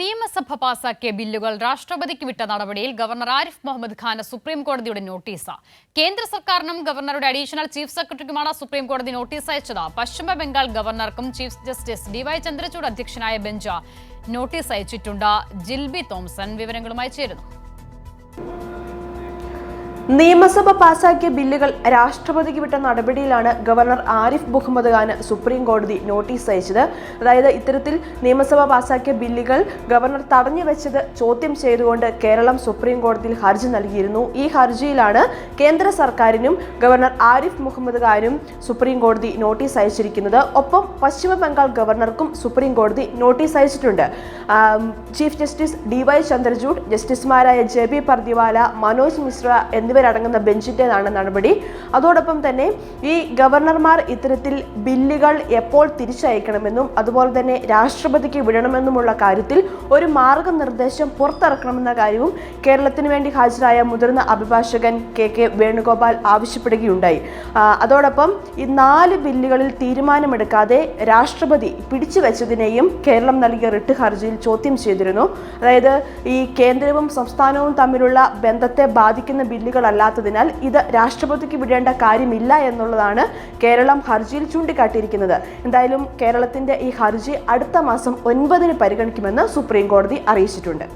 നിയമസഭ പാസാക്കിയ ബില്ലുകൾ രാഷ്ട്രപതിക്ക് വിട്ട നടപടിയിൽ ഗവർണർ ആരിഫ് മുഹമ്മദ് ഖാന് സുപ്രീം കോടതിയുടെ നോട്ടീസ്. കേന്ദ്ര സർക്കാരിനും ഗവർണറുടെ അഡീഷണൽ ചീഫ് സെക്രട്ടറിക്കുമാണ് സുപ്രീം കോടതി നോട്ടീസ് അയച്ചത്. പശ്ചിമ Bengal ഗവർണർക്കും chief justice D Y Chandrachud അധ്യക്ഷനായ ബെഞ്ച് നോട്ടീസ് അയച്ചിട്ടുണ്ട്. ജിൽബി തോംസൺ വിവരങ്ങളുമായി ചേരുന്നു. നിയമസഭ പാസാക്കിയ ബില്ലുകൾ രാഷ്ട്രപതിക്ക് വിട്ട നടപടിയിലാണ് ഗവർണർ ആരിഫ് മുഹമ്മദ് ഖാന് സുപ്രീം കോടതി നോട്ടീസ് അയച്ചത്. അതായത് ഇത്തരത്തിൽ നിയമസഭ പാസാക്കിയ ബില്ലുകൾ ഗവർണർ തടഞ്ഞു വെച്ചത് ചോദ്യം ചെയ്തുകൊണ്ട് കേരളം സുപ്രീം കോടതിയിൽ ഹർജി നൽകിയിരുന്നു. ഈ ഹർജിയിലാണ് കേന്ദ്ര സർക്കാരിനും ഗവർണർ ആരിഫ് മുഹമ്മദ് ഖാനും സുപ്രീം കോടതി നോട്ടീസ് അയച്ചിരിക്കുന്നത്. ഒപ്പം പശ്ചിമ ബംഗാൾ ഗവർണർക്കും സുപ്രീം കോടതി നോട്ടീസ് അയച്ചിട്ടുണ്ട്. Chief justice D Y Chandrachud ജസ്റ്റിസുമാരായ ജെ ബി പർദിവാല മനോജ് മിശ്ര എന്നിവരടങ്ങുന്ന ബെഞ്ചിന്റെതാണ് നടപടി. അതോടൊപ്പം തന്നെ ഈ ഗവർണർമാർ ഇത്തരത്തിൽ ബില്ലുകൾ എപ്പോൾ തിരിച്ചയക്കണമെന്നും അതുപോലെ തന്നെ രാഷ്ട്രപതിക്ക് വിടണമെന്നുമുള്ള കാര്യത്തിൽ ഒരു മാർഗനിർദ്ദേശം പുറത്തിറക്കണമെന്ന കാര്യവും കേരളത്തിന് വേണ്ടി ഹാജരായ മുതിർന്ന അഭിഭാഷകൻ കെ കെ വേണുഗോപാൽ ആവശ്യപ്പെടുകയുണ്ടായി. അതോടൊപ്പം ഈ നാല് ബില്ലുകളിൽ തീരുമാനമെടുക്കാതെ രാഷ്ട്രപതി പിടിച്ചു വെച്ചതിനെയും കേരളം നൽകിയ റിട്ട് ഹർജിയിൽ ചോദ്യം ചെയ്തിരുന്നു. അതായത് ഈ കേന്ദ്രവും സംസ്ഥാനവും തമ്മിലുള്ള ബന്ധത്തെ ബാധിക്കുന്ന ബില്ലുകളല്ലാത്തതിനാൽ ഇത് രാഷ്ട്രപതിക്ക് വിടേണ്ട കാര്യമില്ല എന്നുള്ളതാണ് കേരളം ഹർജിയിൽ ചൂണ്ടിക്കാട്ടിയിരിക്കുന്നത്. എന്തായാലും കേരളത്തിന്റെ ഈ ഹർജി അടുത്ത മാസം ഒൻപതിന് പരിഗണിക്കുമെന്ന് സുപ്രീം കോടതി അറിയിച്ചിട്ടുണ്ട്